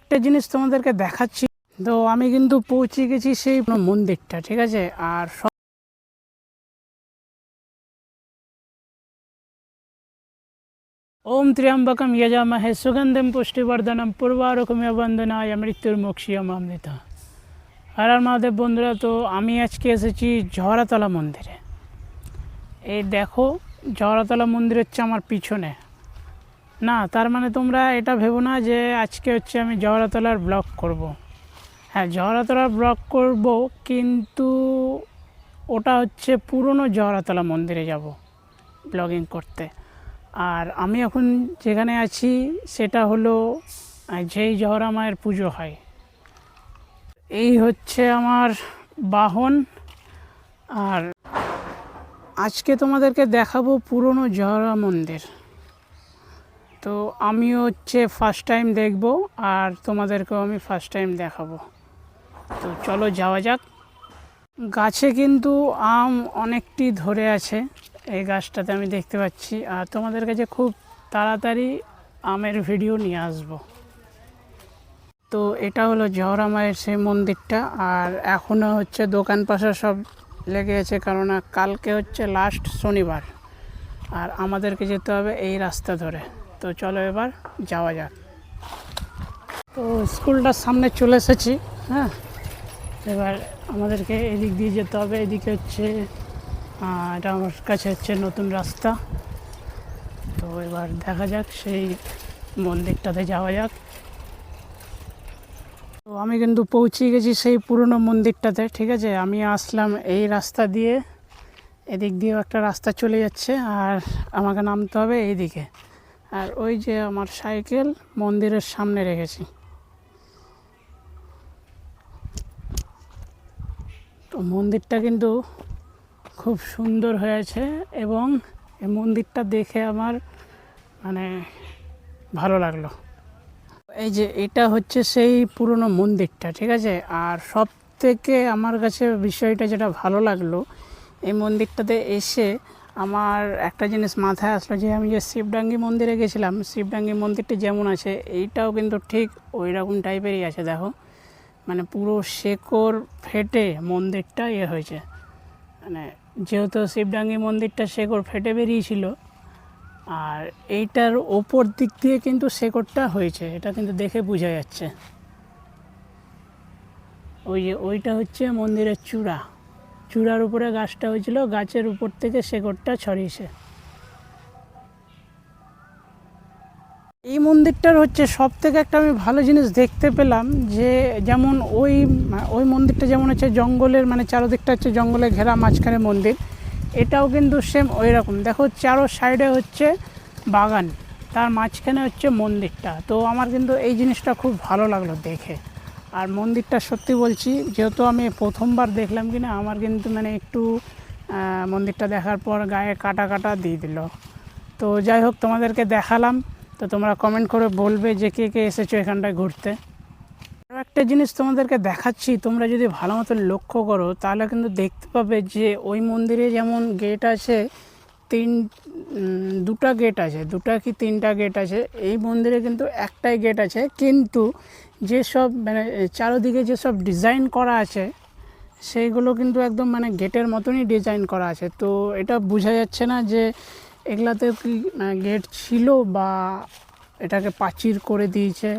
একটা জিনিস তোমাদেরকে দেখাচ্ছি। তো আমি কিন্তু পৌঁছে গেছি সেই মন্দিরটা, ঠিক আছে? আর ওম ত্র্যম্বকম যজামহে সুগন্ধম পুষ্টিবর্ধনম পূর্বারকমীয় বন্দনায় মৃত্যুর মোক্ষীয় মামৃতা আর আর মহাদেব বন্ধুরা, তো আমি আজকে এসেছি ঝড়াতলা মন্দিরে। এই দেখো ঝড়াতলা মন্দির হচ্ছে আমার পিছনে। না, তার মানে তোমরা এটা ভেবো না যে আজকে হচ্ছে আমি জহরাতলার ব্লগ করব। হ্যাঁ জহরাতলার ব্লগ করব কিন্তু ওটা হচ্ছে পুরনো জহরাতলা মন্দিরে যাব ব্লগিং করতে। আর আমি এখন যেখানে আছি সেটা হলো যেই জহরা মায়ের পুজো হয়। এই হচ্ছে আমার বাহন। আর আজকে তোমাদেরকে দেখাবো পুরনো জহরা মন্দির। তো আমিও হচ্ছে ফার্স্ট টাইম দেখব আর তোমাদেরকেও আমি ফার্স্ট টাইম দেখাবো। তো চলো যাওয়া যাক। গাছে কিন্তু আম অনেকটি ধরে আছে, এই গাছটাতে আমি দেখতে পাচ্ছি। আর তোমাদের কাছে খুব তাড়াতাড়ি আমের ভিডিও নিয়ে আসব। তো এটা হলো জহরা মায়ের সেই মন্দিরটা, আর এখনও হচ্ছে দোকান পাশা সব লেগে আছে কারণ কালকে হচ্ছে লাস্ট শনিবার। আর আমাদেরকে যেতে হবে এই রাস্তা ধরে। তো চলো এবার যাওয়া যাক। তো স্কুলটার সামনে চলে এসেছি হ্যাঁ? এবার আমাদেরকে এদিক দিয়ে যেতে হবে। এদিকে হচ্ছে এটা আমার কাছে হচ্ছে নতুন রাস্তা। তো এবার দেখা যাক সেই মন্দিরটাতে যাওয়া যাক। তো আমি কিন্তু পৌঁছে গেছি সেই পুরনো মন্দিরটাতে, ঠিক আছে? আমি আসলাম এই রাস্তা দিয়ে। এদিক দিয়েও একটা রাস্তা চলে যাচ্ছে, আর আমাকে নামতে হবে এইদিকে। আর ওই যে আমার সাইকেল মন্দিরের সামনে রেখেছি। তো মন্দিরটা কিন্তু খুব সুন্দর হয়েছে এবং এই মন্দিরটা দেখে আমার মানে ভালো লাগল। এই যে এটা হচ্ছে সেই পুরনো মন্দিরটা, ঠিক আছে? আর সব থেকে আমার কাছে বিষয়টা যেটা ভালো লাগল, এই মন্দিরটাতে এসে আমার একটা জিনিস মাথায় আসলো যে আমি যে শিবডাঙ্গি মন্দিরে গেছিলাম, শিবডাঙ্গি মন্দিরটি যেমন আছে, এইটাও কিন্তু ঠিক ওই রকম টাইপেরই আছে, দেখো। মানে পুরো শেকড় ফেটে মন্দিরটা ইয়ে হয়েছে। মানে যেহেতু শিবডাঙ্গি মন্দিরটা শেকড় ফেটে বেরিয়েছিল, আর এইটার ওপর দিক দিয়ে কিন্তু শেকড়টা হয়েছে, এটা কিন্তু দেখে বোঝা যাচ্ছে। ওই যে, ওইটা হচ্ছে মন্দিরের চূড়া। চূড়ার উপরে গাছটা হয়েছিল, গাছের উপর থেকে শেকড়টা ছড়িয়েছে। এই মন্দিরটার হচ্ছে সব থেকে একটা আমি ভালো জিনিস দেখতে পেলাম যে, যেমন ওই ওই মন্দিরটা যেমন হচ্ছে জঙ্গলের মানে চারোদিকটা হচ্ছে জঙ্গলে ঘেরা মাঝখানে মন্দির, এটাও কিন্তু সেম ওই রকম। দেখো চারো সাইডে হচ্ছে বাগান, তার মাঝখানে হচ্ছে মন্দিরটা। তো আমার কিন্তু এই জিনিসটা খুব ভালো লাগল দেখে। আর মন্দিরটা সত্যি বলছি, যেহেতু আমি প্রথমবার দেখলাম কি না আমার কিন্তু মানে একটু মন্দিরটা দেখার পর গায়ে কাটা কাটা দিয়ে দিল। তো যাই হোক, তোমাদেরকে দেখালাম। তো তোমরা কমেন্ট করে বলবে যে কে কে এসেছ এখানটায় ঘুরতে। আরও একটা জিনিস তোমাদেরকে দেখাচ্ছি, তোমরা যদি ভালো মতো লক্ষ্য করো, তাহলে কিন্তু দেখতে পাবে যে ওই মন্দিরে যেমন গেট আছে, তিন দুটা গেট আছে, দুটা কি তিনটা গেট আছে, এই মন্দিরে কিন্তু একটাই গেট আছে। কিন্তু যেসব মানে চারোদিকে যেসব ডিজাইন করা আছে, সেইগুলো কিন্তু একদম মানে গেটের মতনই ডিজাইন করা আছে। তো এটা বোঝা যাচ্ছে না যে এগুলাতে কি গেট ছিল বা এটাকে প্রাচীর করে দিয়েছে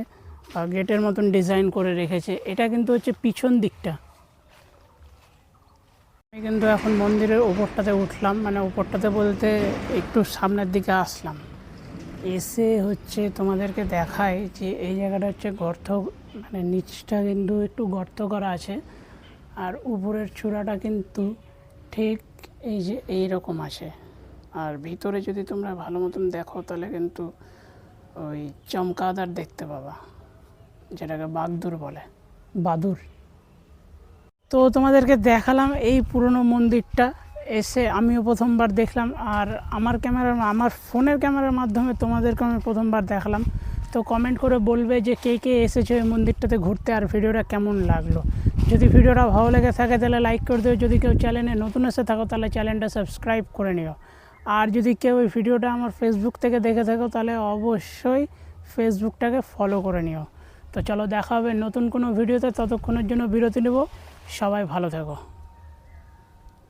বা গেটের মতন ডিজাইন করে রেখেছে। এটা কিন্তু হচ্ছে পিছন দিকটা। আমি কিন্তু এখন মন্দিরের উপরটাতে উঠলাম মানে উপরটাতে বলতে একটু সামনের দিকে আসলাম। এসে হচ্ছে তোমাদেরকে দেখায় যে এই জায়গাটা হচ্ছে গর্ত মানে নিচটা কিন্তু একটু গর্ত করা আছে, আর উপরের চূড়াটা কিন্তু ঠিক এই যে এই রকম আছে। আর ভিতরে যদি তোমরা ভালো মতন দেখো, তাহলে কিন্তু ওই চমকাদার দেখতে পাবা, যেটাকে বাগদুর বলে। বাদুর তো তোমাদেরকে দেখালাম এই পুরনো মন্দিরটা। এসে আমিও প্রথমবার দেখলাম আর আমার ক্যামেরার আমার ফোনের ক্যামেরার মাধ্যমে তোমাদেরকে আমি প্রথমবার দেখালাম। তো কমেন্ট করে বলবে যে কে কে এসেছে ওই মন্দিরটাতে ঘুরতে আর ভিডিওটা কেমন লাগল। যদি ভিডিওটা ভালো লেগে থাকে তাহলে লাইক করে দিও। যদি কেউ চ্যানেলে নতুন এসে থাকো তাহলে চ্যানেলটা সাবস্ক্রাইব করে নিও। আর যদি কেউ ওই ভিডিওটা আমার ফেসবুক থেকে দেখে থাকো তাহলে অবশ্যই ফেসবুকটাকে ফলো করে নিও। তো চলো দেখা হবে নতুন কোনো ভিডিওতে। ততক্ষণের জন্য বিরতি নেব। সবাই ভালো থেকো।